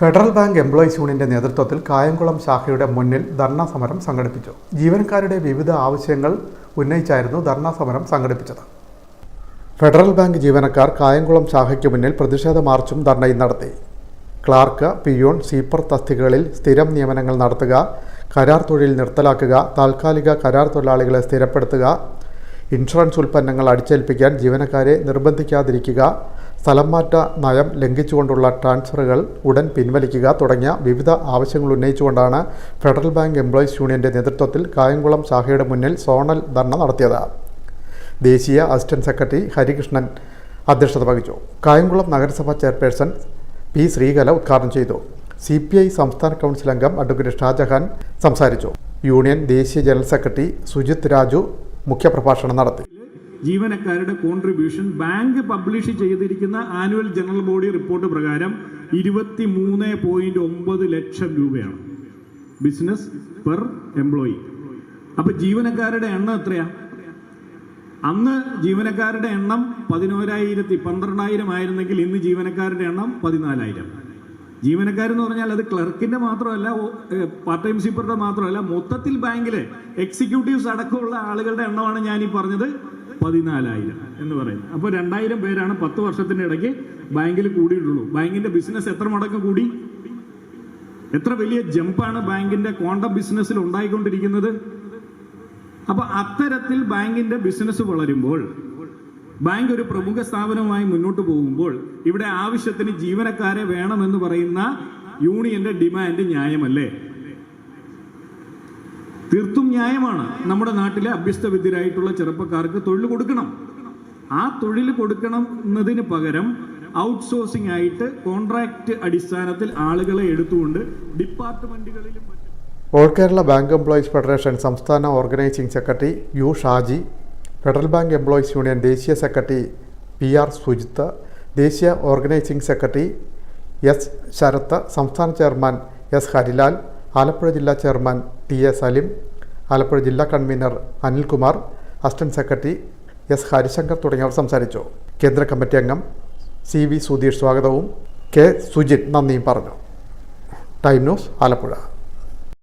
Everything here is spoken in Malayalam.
ഫെഡറൽ ബാങ്ക് എംപ്ലോയീസ് യൂണിയന്റെ നേതൃത്വത്തിൽ കായംകുളം ശാഖയുടെ മുന്നിൽ ധർണാ സമരം സംഘടിപ്പിച്ചു. ജീവനക്കാരുടെ വിവിധ ആവശ്യങ്ങൾ ഉന്നയിച്ചായിരുന്നു ധർണാ സമരം സംഘടിപ്പിച്ചത്. ഫെഡറൽ ബാങ്ക് ജീവനക്കാർ കായംകുളം ശാഖയ്ക്ക് മുന്നിൽ പ്രതിഷേധ മാർച്ചും ധർണയും നടത്തി. ക്ലാർക്ക് പിയോൺ സീപ്പർ തസ്തികകളിൽ സ്ഥിരം നിയമനങ്ങൾ നടത്തുക കരാർ തൊഴിൽ നിർത്തലാക്കുക താൽക്കാലിക കരാർ തൊഴിലാളികളെ സ്ഥിരപ്പെടുത്തുക ഇൻഷുറൻസ് ഉൽപ്പന്നങ്ങൾ അടിച്ചേൽപ്പിക്കാൻ ജീവനക്കാരെ നിർബന്ധിക്കാതിരിക്കുക സ്ഥലം മാറ്റ നയം ലംഘിച്ചുകൊണ്ടുള്ള ട്രാൻസ്ഫറുകൾ ഉടൻ പിൻവലിക്കുക തുടങ്ങിയ വിവിധ ആവശ്യങ്ങൾ ഉന്നയിച്ചുകൊണ്ടാണ് ഫെഡറൽ ബാങ്ക് എംപ്ലോയീസ് യൂണിയന്റെ നേതൃത്വത്തിൽ കായംകുളം ശാഖയുടെ മുന്നിൽ സോണൽ ധർണ നടത്തിയത്. ദേശീയ അസിസ്റ്റന്റ് സെക്രട്ടറി ഹരികൃഷ്ണൻ അധ്യക്ഷത വഹിച്ചു. കായംകുളം നഗരസഭാ ചെയർപേഴ്സൺ പി ശ്രീകല ഉദ്ഘാടനം ചെയ്തു. സി പി ഐ സംസ്ഥാന കൗൺസിൽ അംഗം അഡ്വക്കേറ്റ് ഷാജഹാൻ സംസാരിച്ചു. യൂണിയൻ ദേശീയ ജനറൽ സെക്രട്ടറി സുജിത് രാജു മുഖ്യപ്രഭാഷണം നടത്തി. ജീവനക്കാരുടെ കോൺട്രിബ്യൂഷൻ ബാങ്ക് പബ്ലിഷ് ചെയ്തിരിക്കുന്ന ആനുവൽ ജനറൽ ബോഡി റിപ്പോർട്ട് പ്രകാരം ഇരുപത്തി മൂന്ന് പോയിന്റ് ഒമ്പത് ലക്ഷം രൂപയാണ്. ബിസിനസ് പെർ എംപ്ലോയി അപ്പൊ ജീവനക്കാരുടെ എണ്ണം എത്രയാ? അന്ന് ജീവനക്കാരുടെ എണ്ണം പതിനോരായിരത്തി പന്ത്രണ്ടായിരം ആയിരുന്നെങ്കിൽ ഇന്ന് ജീവനക്കാരുടെ എണ്ണം പതിനാലായിരം. ജീവനക്കാരെന്ന് പറഞ്ഞാൽ അത് ക്ലർക്കിന്റെ മാത്രമല്ല പാർട്ട് ടൈം സീപ്പറുടെ മാത്രമല്ല മൊത്തത്തിൽ ബാങ്കിലെ എക്സിക്യൂട്ടീവ്സ് അടക്കമുള്ള ആളുകളുടെ എണ്ണമാണ് ഞാൻ ഈ പറഞ്ഞത് പതിനാലായിരം എന്ന് പറയുന്നത്. അപ്പോൾ രണ്ടായിരം പേരാണ് പത്ത് വർഷത്തിന്റെ ഇടയ്ക്ക് ബാങ്കിൽ കൂടിയിട്ടുള്ളൂ. ബാങ്കിന്റെ ബിസിനസ് എത്ര മടങ്ങ് കൂടി? എത്ര വലിയ ജമ്പാണ് ബാങ്കിന്റെ ക്വാണ്ടം ബിസിനസ്സിൽ ഉണ്ടായിക്കൊണ്ടിരിക്കുന്നത്? അപ്പൊ അത്തരത്തിൽ ബാങ്കിന്റെ ബിസിനസ് വളരുമ്പോൾ ബാങ്ക് ഒരു പ്രമുഖ സ്ഥാപനമായി മുന്നോട്ട് പോകുമ്പോൾ ഇവിടെ ആവശ്യത്തിന് ജീവനക്കാരെ വേണമെന്ന് പറയുന്ന യൂണിയന്റെ ഡിമാൻഡ് ന്യായമല്ലേ? തീർത്തും ന്യായമാണ്. നമ്മുടെ നാട്ടിലെ അഭ്യസ്തവിദ്യരായിട്ടുള്ള ചെറുപ്പക്കാർക്ക് തൊഴിൽ കൊടുക്കണം. ആ തൊഴിൽ കൊടുക്കണം എന്നതിന് പകരം ഔട്ട്സോഴ്സിംഗ് ആയിട്ട് കോൺട്രാക്ട് അടിസ്ഥാനത്തിൽ ആളുകളെ എടുത്തുകൊണ്ട് ഡിപ്പാർട്ട്മെന്റുകളിലും all Kerala bank employees federation സംസ്ഥാന organising secretary U Shaji federal bank employees union ദേശീയ സെക്രട്ടറി പി ആർ സുജിത്ത് ദേശീയ ഓർഗനൈസിംഗ് സെക്രട്ടറി എസ് ശരത്ത് സംസ്ഥാന ചെയർമാൻ എസ് ഹരിലാൽ ആലപ്പുഴ ജില്ലാ chairman T A Salim Alappuzha ജില്ലാ convener Anilkumar assistant secretary S Harishankar തുടങ്ങിയവർ സംസാരിച്ചു. കേന്ദ്ര കമ്മിറ്റി അംഗം സി വി സുധീഷ് സ്വാഗതവും കെ സുജിത് നന്ദിയും പറഞ്ഞു. Time news Alappuzha.